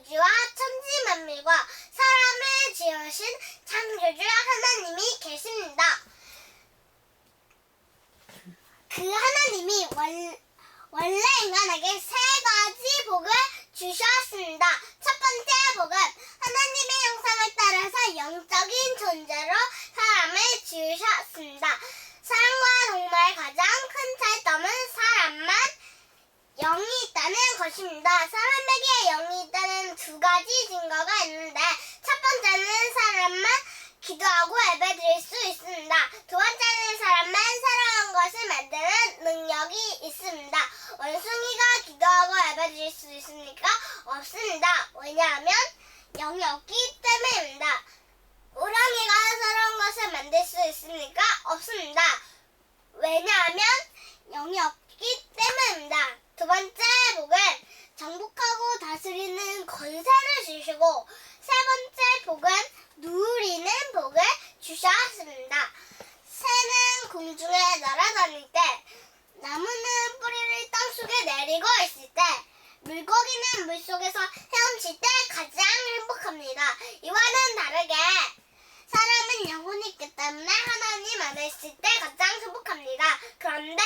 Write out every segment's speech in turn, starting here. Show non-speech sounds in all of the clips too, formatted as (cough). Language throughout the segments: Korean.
우주와 천지 만물과 사람을 지으신 창조주 하나님이 계십니다. 그 하나님이 원, 원래 인간에게 세 가지 복을 주셨습니다. 첫 번째 복은 하나님의 형상을 따라서 영적인 존재로 사람을 지으셨습니다. 사람과 동물의 가장 큰 차이점은 사람만 영이 있다는 것입니다. 사람에게 영이 있다는 두 가지 증거가 있는데 첫 번째는 사람만 기도하고 예배 드릴 수 있습니다. 두 번째는 사람만 새로운 것을 만드는 능력이 있습니다. 원숭이가 기도하고 예배 드릴 수 있습니까? 없습니다. 왜냐하면 영이 없기 때문입니다. 우렁이가 새로운 것을 만들 수 있습니까? 없습니다. 왜냐하면 영이 없기 때문입니다. 두 번째 복은 정복하고 다스리는 권세를 주시고 세 번째 복은 누리는 복을 주셨습니다. 새는 공중에 날아다닐 때 나무는 뿌리를 땅속에 내리고 있을 때 물고기는 물속에서 헤엄칠 때 가장 행복합니다. 이와는 다르게 사람은 영혼이 있기 때문에 하나님 안에 있을 때 가장 행복합니다. 그런데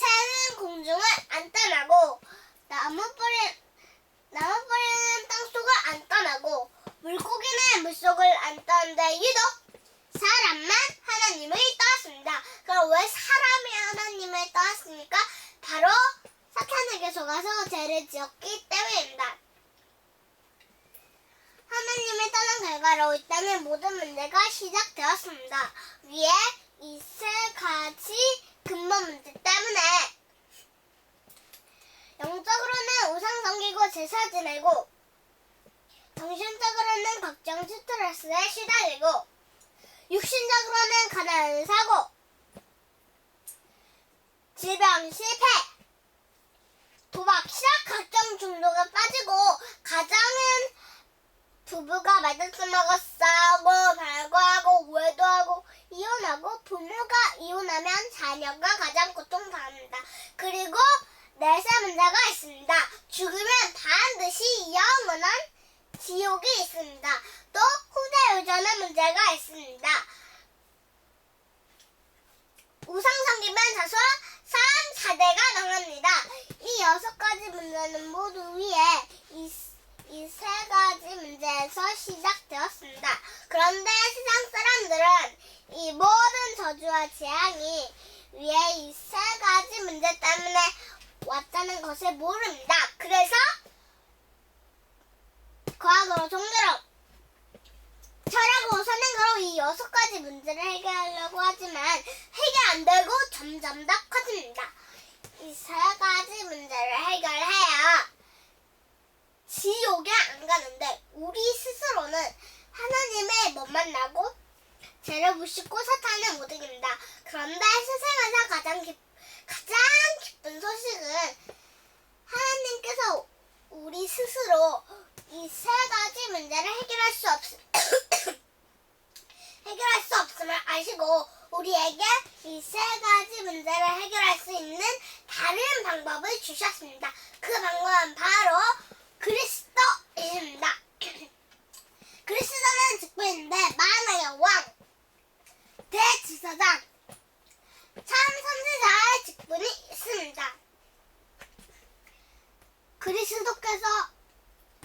새는 공중을 안 떠나고 나무 뿌리 나무 뿌리는 땅속을 안 떠나고 물고기는 물속을 안 떠는데 유독 사람만 하나님을 떠났습니다. 그럼 왜 사람이 하나님을 떠났습니까? 바로 사탄에게 속아서 죄를 지었기 때문입니다. 하나님을 떠난 결과로 이 땅의 모든 문제가 시작되었습니다. 위에 이세 가지 근본 문제 때문에. 영적으로는 우상 섬기고 제사 지내고 정신적으로는 걱정 스트레스에 시달리고 육신적으로는 가난을 사고 질병 실패 도박 시락 각종 중독에 빠지고 가장은 부부가 말다툼하고 싸우고 발과하고 외도하고 이혼하고 부모가 이혼하면 자녀가 가장 고통당합니다. 그리고 내세 문제가 있습니다. 죽으면 반드시 영원한 지옥이 있습니다. 또 후대 유전의 문제가 있습니다. 우상 섬기면 자손 3사대가 당합니다. 이 여섯 가지 문제는 모두 위에 이이세 가지 문제에서 시작되었습니다. 그런데 세상 사람들은 이 모든 저주와 재앙이 위에 이 세 가지 문제 때문에 왔다는 것을 모릅니다. 그래서 과학으로 종교로 철학으로 선행으로 이 여섯 가지 문제를 해결하려고 하지만 해결 안 되고 점점 더 커집니다. 이 세 가지 문제를 해결해야 지옥에 안 가는데 우리 스스로는 하나님을 못 만나고 죄를 무시고 사탄을 못 이깁니다. 그런데 세상에서 가장 기, 가장 기쁜 소식은 하나님께서 우리 스스로 이 세 가지 문제를 해결할 수 없, 해결할 수 없음을 아시고 우리에게 이 세 가지 문제를 해결할 수 있는 다른 방법을 주셨습니다. 그 방법은 바로 그리스도입니다. (clears throat) 그리스도는 직분인데 만화의 왕, 대지사장, 참 선지자의 직분이 있습니다. 그리스도께서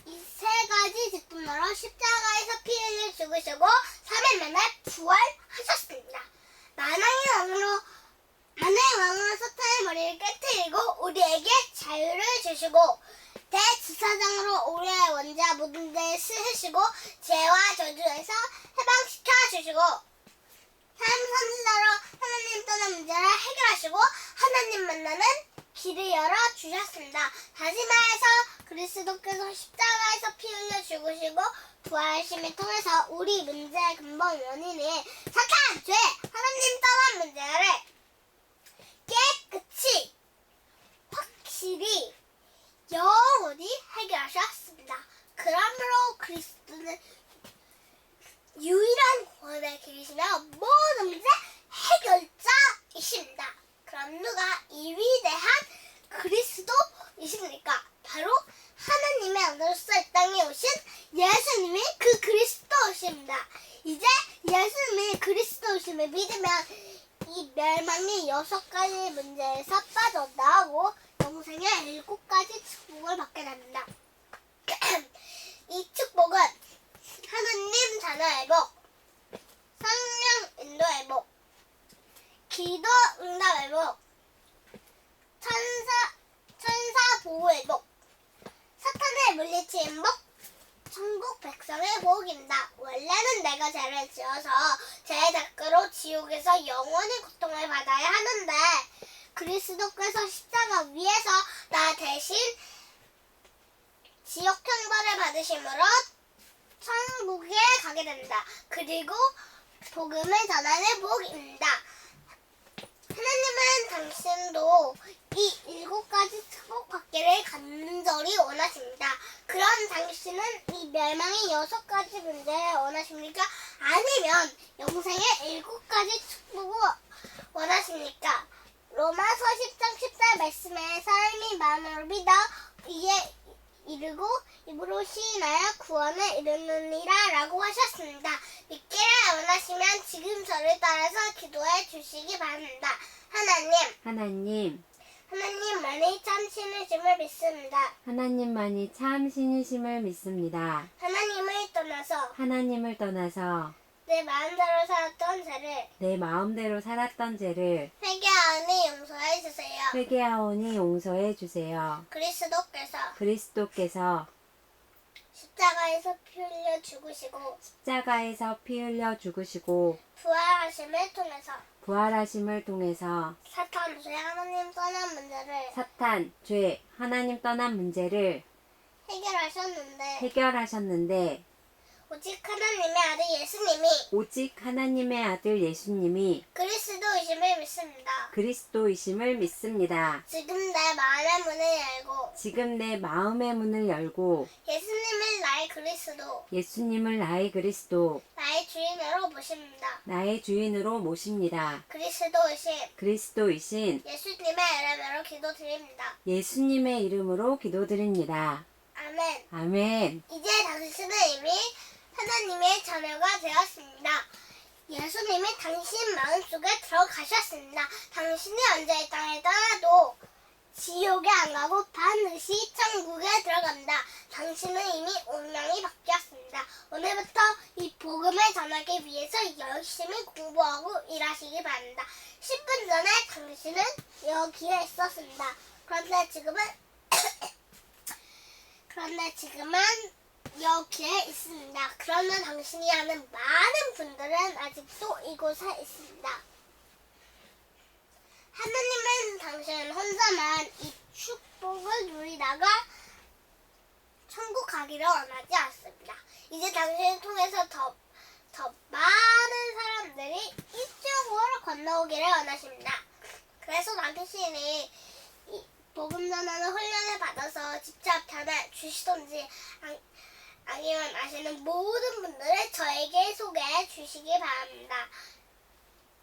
이 세 가지 직분으로 십자가에서 피 흘려 죽으시고 3일 만에 부활하셨습니다. 만왕의 왕으로 만왕의 왕으로 사탄의 머리를 깨뜨리고 우리에게 자유를 주시고 대지사장으로 우리의 원자 모든 데를 쓰시고 죄와 저주에서 해방시켜 주시고 삶 선지자로 하나님 떠난 문제를 해결하시고 하나님 만나는 길을 열어 주셨습니다. 다시 말해서 그리스도께서 십자가에서 피 흘려 죽으시고 부활심을 통해서 우리 문제의 근본 원인인 사탄, 죄, 하나님 떠난 문제를 것이 확실히 영원히 해결하셨습니다. 그러므로 그리스도는 유일한 구원의 길이시며 모든 문제 해결자이십니다. 그럼 누가 이 위대한 그리스도이십니까? 바로 하나님의 아들로서 이 땅에 오신 예수님이 그 그리스도이십니다. 이제 예수님이 그리스도이심을 믿으면 이 멸망이 여섯 가지 문제에서 빠져나오고 영생의 일곱 가지 축복을 받게 됩니다. (clears throat) 이 축복은 하느님 자녀 회복, 성령 인도 회복, 기도 응답 회복, 천사 천사 보호 회복, 사탄의 물리치 행복, 천국 백성의 복입니다. 원래는 내가 죄를 지어서 제 대가로 지옥에서 영원히 고통을 받아야 하는데 그리스도께서 십자가 위에서 나 대신 지옥 형벌을 받으심으로 천국에 가게 된다. 그리고 복음을 전하는 복입니다. 하나님은 당신도 이 일곱 가지 축복 받기를 간절히 원하십니다. 그럼 당신은 이 멸망의 여섯 가지 문제를 원하십니까? 아니면 영생의 일곱 가지 축복을 원하십니까? 로마서 10장 14 말씀에 사람이 마음으로 믿어 이에 이르고 입으로 시인하여 구원을 이루느니라 라고 하셨습니다. 믿기를 원하시면 지금 저를 따라서 기도해 주시기 바랍니다. 하나님, 하나님, 하나님만이 참 신이심을 믿습니다. 하나님만이 참 신이심을 믿습니다. 하나님을 떠나서 하나님을 떠나서 내 마음대로 살았던 죄를 내 마음대로 살았던 죄를 회개하니 용서해 주세요. 회개하오니 용서해 주세요. 그리스도께서 그리스도께서 십자가에서 피 흘려 죽으시고 십자가에서 피 흘려 죽으시고 부활하심을 통해서 부활하심을 통해서 사탄 죄 하나님 떠난 문제를 사탄, 죄, 하나님 떠난 문제를 해결하셨는데 해결하셨는데 오직 하나님의 아들 예수님이 오직 하나님의 아들 예수님이 그리스도이심을 믿습니다. 그리스도이심을 믿습니다. 지금 내 마음의 문을 열고 지금 내 마음의 문을 열고 예수님을 나의 그리스도, 예수님을 나의 그리스도, 나의 주인으로 모십니다. 나의 주인으로 모십니다. 그리스도이신 그리스도이신 예수님의 이름으로 기도드립니다. 예수님의 이름으로 기도드립니다. 아멘. 아멘. 이제 당신은 이미 하나님의 자녀가 되었습니다. 예수님이 당신 마음속에 들어가셨습니다. 당신이 언제 이 땅에 떠나도 지옥에 안 가고 반드시 천국에 들어갑니다. 당신은 이미 운명이 바뀌었습니다. 오늘부터 이 복음을 전하기 위해서 열심히 공부하고 일하시기 바랍니다. 10분 전에 당신은 여기에 있었습니다. 그런데 지금은 (coughs) 그런데 지금은 여기에 있습니다. 그러나 당신이 아는 많은 분들은 아직도 이곳에 있습니다. 하나님은 당신 혼자만 이 축복을 누리다가 천국 가기를 원하지 않습니다. 이제 당신을 통해서 더, 더 많은 사람들이 이쪽으로 건너오기를 원하십니다. 그래서 이 복음 전하는 훈련을 받아서 직접 전해 주시던지 아- 아니면 아시는 모든 분들을 저에게 소개해 주시기 바랍니다.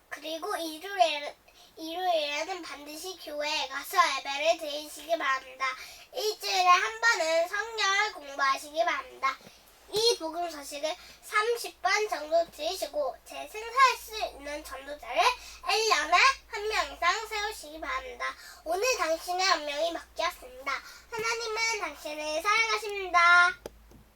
그리고 일요일, 일요일에는 반드시 교회에 가서 예배를 드리시기 바랍니다. 일주일에 한 번은 성경을 공부하시기 바랍니다. 이 복음 소식을 30번 정도 들으시고 재생산할 수 있는 전도자를 1년에 한 명 이상 세우시기 바랍니다. 오늘 당신의 운명이 바뀌었습니다. 하나님은 당신을 사랑하십니다.